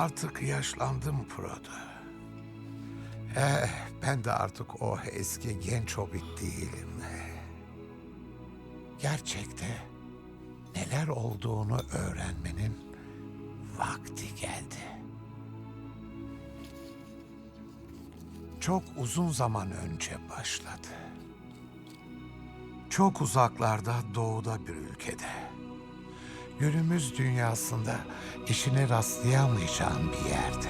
Artık yaşlandım Frodo. Eh, ben de artık o eski genç hobbit değilim. Gerçekte neler olduğunu öğrenmenin vakti geldi. Çok uzun zaman önce başladı. Çok uzaklarda doğuda bir ülkede. Günümüz dünyasında işine rastlayamayacağın bir yerde.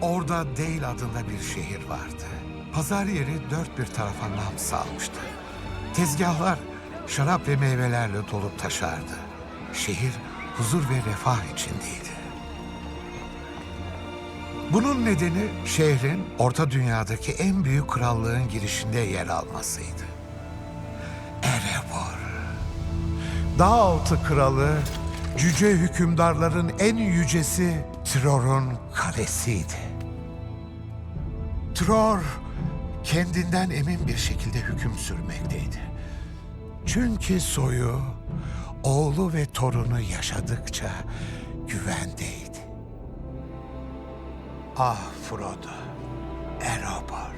Orada Dale adında bir şehir vardı. Pazar yeri dört bir tarafa nam salmıştı. Tezgahlar şarap ve meyvelerle dolup taşardı. Şehir huzur ve refah içindeydi. Bunun nedeni şehrin Orta Dünya'daki en büyük krallığın girişinde yer almasıydı. Erebor. Dağaltı kralı, cüce hükümdarların en yücesi Tror'un kalesiydi. Tror kendinden emin bir şekilde hüküm sürmekteydi. Çünkü soyu oğlu ve torunu yaşadıkça güvendeydi. Ah Frodo, Erebor.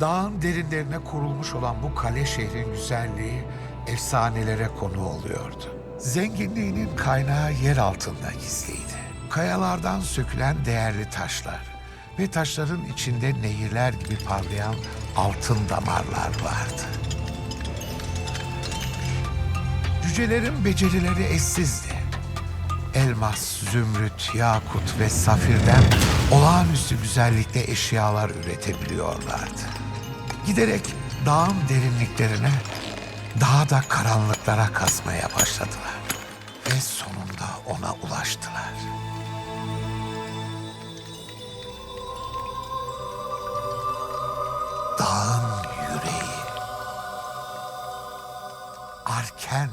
Dağın derinlerine kurulmuş olan bu kale şehrin güzelliği efsanelere konu oluyordu. Zenginliğinin kaynağı yer altında gizliydi. Kayalardan sökülen değerli taşlar ve taşların içinde nehirler gibi parlayan altın damarlar vardı. Cücelerin becerileri eşsizdi elmas, zümrüt, yakut ve safirden olağanüstü güzellikte eşyalar üretebiliyorlardı. Giderek dağın derinliklerine, daha da karanlıklara kazmaya başladılar. Ve sonunda ona ulaştılar. Dağın yüreği. Arken